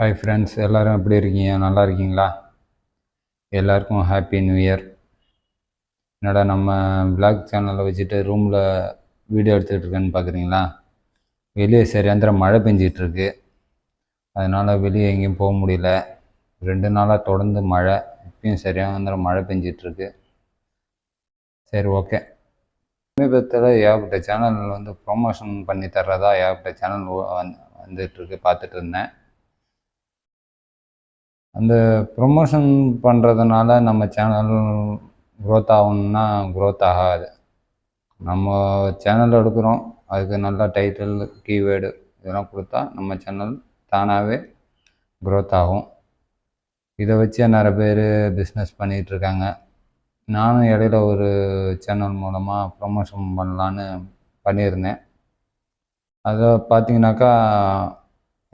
Hi friends எல்லோரும் எப்படி இருக்கீங்க? நல்லா இருக்கீங்களா? எல்லாருக்கும் ஹாப்பி நியூ இயர் என்னடா நம்ம பிளாக் சேனலை வச்சுட்டு ரூமில் வீடியோ எடுத்துகிட்டு இருக்கேன்னு பார்க்குறீங்களா வெளியே சரியாந்திர மழை பெஞ்சிகிட்ருக்கு அதனால் வெளியே எங்கேயும் போக முடியல. ரெண்டு நாளாக தொடர்ந்து மழை. இப்பயும் சரியாந்திர மழை பெஞ்சிகிட்ருக்கு சரி ஓகே சமீபத்தில் ஏகப்பட்ட சேனல் வந்து ப்ரொமோஷன் பண்ணி தர்றதா ஏகப்பட்ட சேனல் வந்துட்டுருக்கு பார்த்துட்டு இருந்தேன். அந்த ப்ரொமோஷன் பண்ணுறதுனால நம்ம சேனல் க்ரோத் ஆகணும்னா க்ரோத் ஆகாது. நம்ம சேனல் எடுக்கிறோம் அதுக்கு நல்ல டைட்டில் கீவேர்டு இதெல்லாம் கொடுத்தா நம்ம சேனல் தானாகவே க்ரோத் ஆகும். இதை வச்சு நிறைய பேர் பிஸ்னஸ் பண்ணிகிட்ருக்காங்க நானும் இடையில ஒரு சேனல் மூலமாக ப்ரொமோஷன் பண்ணலான்னு பண்ணியிருந்தேன். அதை பார்த்தீங்கன்னாக்கா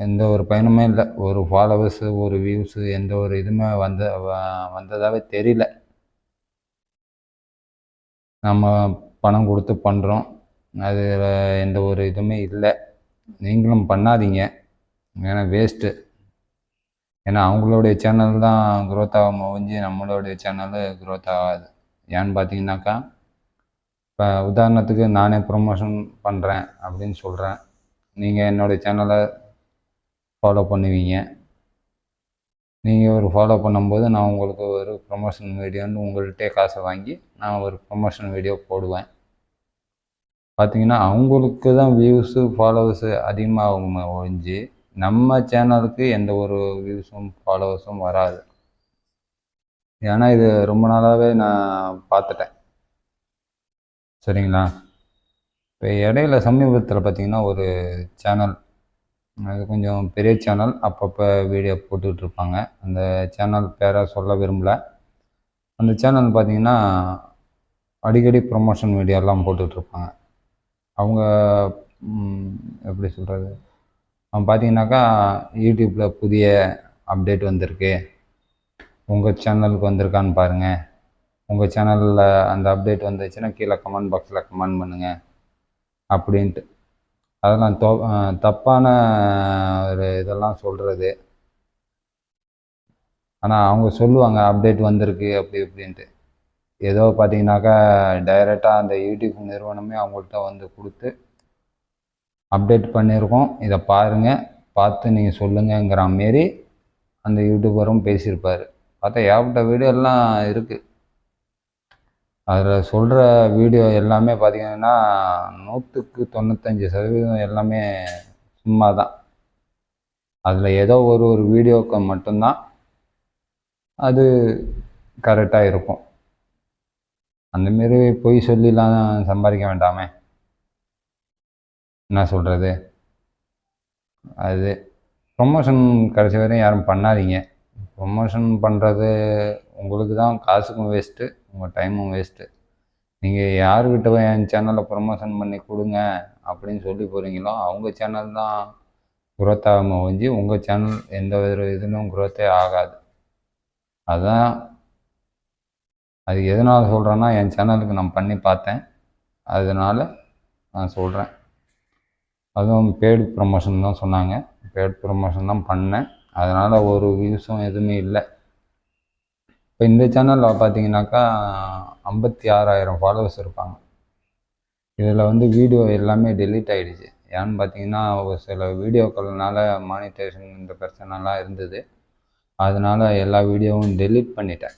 எந்த ஒரு பயனுமே இல்லை. ஒரு ஃபாலோவர்ஸு ஒரு வியூஸு எந்த ஒரு இதுவுமே வந்த வ- வந்ததாகவே தெரியல. நம்ம பணம் கொடுத்து பண்ணுறோம் அதில் எந்த ஒரு இதுவுமே இல்லை. நீங்களும் பண்ணாதீங்க. ஏன்னா வேஸ்ட்டு ஏன்னா அவங்களுடைய சேனல் தான் க்ரோத் ஆகாம முடிஞ்சு நம்மளுடைய சேனலு க்ரோத் ஆகாது. ஏன்னு பார்த்தீங்கன்னாக்கா இப்போ உதாரணத்துக்கு நானே ப்ரொமோஷன் பண்ணுறேன் அப்படின்னு சொல்கிறேன் நீங்கள் என்னுடைய சேனலை ஃபாலோ பண்ணுவீங்க. நீங்கள் ஒரு ஃபாலோ பண்ணும்போது நான் உங்களுக்கு ஒரு ப்ரொமோஷன் வீடியோன்னு உங்கள்கிட்டே காசை வாங்கி நான் ஒரு ப்ரொமோஷன் வீடியோ போடுவேன். பார்த்தீங்கன்னா அவங்களுக்கு தான் வியூஸு ஃபாலோவர்ஸு அதிகமாகும் ஒழிஞ்சு நம்ம சேனலுக்கு எந்த ஒரு வியூஸும் ஃபாலோவர்ஸும் வராது. ஏன்னா இது ரொம்ப நாளாகவே நான் பார்த்துட்டேன் சரிங்களா? இப்போ இடையில சமீபத்தில் பார்த்தீங்கன்னா ஒரு சேனல் அது கொஞ்சம் பெரிய சேனல் அப்பப்போ வீடியோ போட்டுக்கிட்டு இருப்பாங்க. அந்த சேனல் பேரை சொல்ல விரும்பலை. அந்த சேனல் பார்த்தீங்கன்னா அடிக்கடி ப்ரொமோஷன் வீடியோலாம் போட்டுட்ருப்பாங்க அவங்க எப்படி சொல்கிறது அவன் பார்த்தீங்கன்னாக்கா யூடியூப்பில் புதிய அப்டேட் வந்திருக்கு. உங்கள் சேனலுக்கு வந்திருக்கான்னு பாருங்கள் உங்கள் சேனலில் அந்த அப்டேட் வந்துச்சுன்னா கீழே கமெண்ட் பாக்ஸில் கமெண்ட் பண்ணுங்கள் அப்படின்ட்டு. அதெல்லாம் தோ தப்பான ஒரு இதெல்லாம் சொல்கிறது ஆனால் அவங்க சொல்லுவாங்க அப்டேட் வந்திருக்கு அப்படி இப்படின்ட்டு. ஏதோ பார்த்தீங்கன்னாக்கா டைரெக்டாக அந்த யூடியூப் நிறுவனமே அவங்கள்ட்ட வந்து கொடுத்து அப்டேட் பண்ணியிருக்கோம். இதை பாருங்கள் பார்த்து நீங்கள் சொல்லுங்கங்கிற மாரி அந்த யூடியூபரும் பேசியிருப்பார். பார்த்தா ஏகப்பட்ட வீடியோ எல்லாம் இருக்குது அதில் சொல்கிற வீடியோ எல்லாமே பார்த்திங்கன்னா நூற்றுக்கு தொண்ணூத்தஞ்சு சதவீதம் எல்லாமே சும்மா தான் அதில் ஏதோ ஒரு ஒரு வீடியோக்கு மட்டும்தான் அது கரெக்டாக இருக்கும். அந்தமாரி பொய் சொல்லிலாம் சம்பாதிக்க வேண்டாமே. என்ன சொல்கிறது அது ப்ரொமோஷன் கடைசி வரையும் யாரும் பண்ணாதீங்க. ப்ரொமோஷன் பண்ணுறது உங்களுக்கு தான் காசுக்கும் வேஸ்ட்டு உங்கள் டைமும் வேஸ்ட்டு நீங்கள் யார்கிட்ட போய் என் சேனலை ப்ரொமோஷன் பண்ணி கொடுங்க அப்படின்னு சொல்லி போகிறீங்களோ அவங்க சேனல் தான் குரோத் ஆகாமல் ஒழிஞ்சு உங்கள் சேனல் எந்த ஒரு இதுலையும் குரோத்தே ஆகாது. அதுதான் அது எதனால் சொல்கிறேன்னா என் சேனலுக்கு நான் பண்ணி பார்த்தேன். அதனால் நான் சொல்கிறேன் அதுவும் பேடு ப்ரொமோஷன் தான் சொன்னாங்க. பேட் ப்ரொமோஷன் தான் பண்ணேன். அதனால் ஒரு வியூஸும் எதுவுமே இல்லை. இப்போ இந்த சேனலில் பார்த்தீங்கன்னாக்கா ஐம்பத்தி ஆறாயிரம் ஃபாலோவர்ஸ் இருப்பாங்க. இதில் வந்து வீடியோ எல்லாமே டெலீட் ஆகிடுச்சு ஏன்னு பார்த்தீங்கன்னா ஒரு சில வீடியோக்கள்னால மானிட்டேஷன் இந்த பிரச்சனைலாம் இருந்தது. அதனால் எல்லா வீடியோவும் டெலீட் பண்ணிட்டேன்.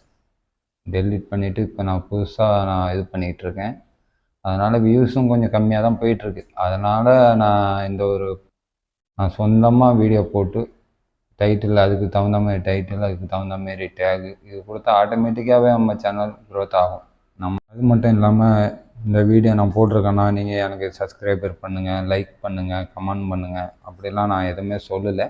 டெலீட் பண்ணிவிட்டு இப்போ நான் புதுசாக நான் இது பண்ணிக்கிட்டு இருக்கேன். அதனால் வியூஸும் கொஞ்சம் கம்மியாக தான் போயிட்டுருக்கு அதனால் நான் இந்த ஒரு நான் சொந்தமாக வீடியோ போட்டு டைட்டில் அதுக்கு தகுந்த மாதிரி டைட்டில் அதுக்கு தகுந்த மாதிரி டேகு இது கொடுத்தா ஆட்டோமேட்டிக்காகவே நம்ம சேனல் க்ரோத் ஆகும். நம்ம அது மட்டும் இல்லாமல் இந்த வீடியோ நான் போட்டிருக்கேன்னா நீங்கள் எனக்கு சப்ஸ்கிரைபர் பண்ணுங்கள் லைக் பண்ணுங்கள் கமெண்ட் பண்ணுங்கள் அப்படிலாம் நான் எதுவுமே சொல்லலை.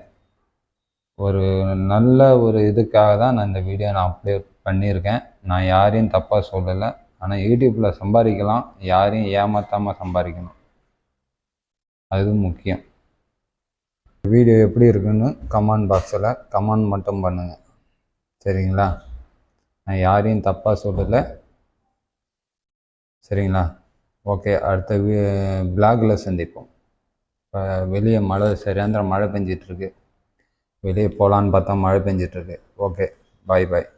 ஒரு நல்ல ஒரு இதுக்காக தான் நான் இந்த வீடியோ நான் அப்லோட் பண்ணியிருக்கேன். நான் யாரையும் தப்பாக சொல்லலை. ஆனால் யூடியூப்பில் சம்பாதிக்கலாம். யாரையும் ஏமாற்றாமல் சம்பாதிக்கணும். அது முக்கியம். வீடியோ எப்படி இருக்குன்னு கமெண்ட் பாக்ஸில் கமெண்ட் மட்டும் பண்ணுங்கள் சரிங்களா? நான் யாரையும் தப்பாக சொல்லலை. சரிங்களா? ஓகே அடுத்த வீ பிளாகில் சந்திப்போம். இப்போ வெளியே மழை சரியாந்திர மழை பெஞ்சிட்ருக்கு வெளியே போகலான்னு பார்த்தா மழை பெஞ்சிட்ருக்கு ஓகே பாய் பாய்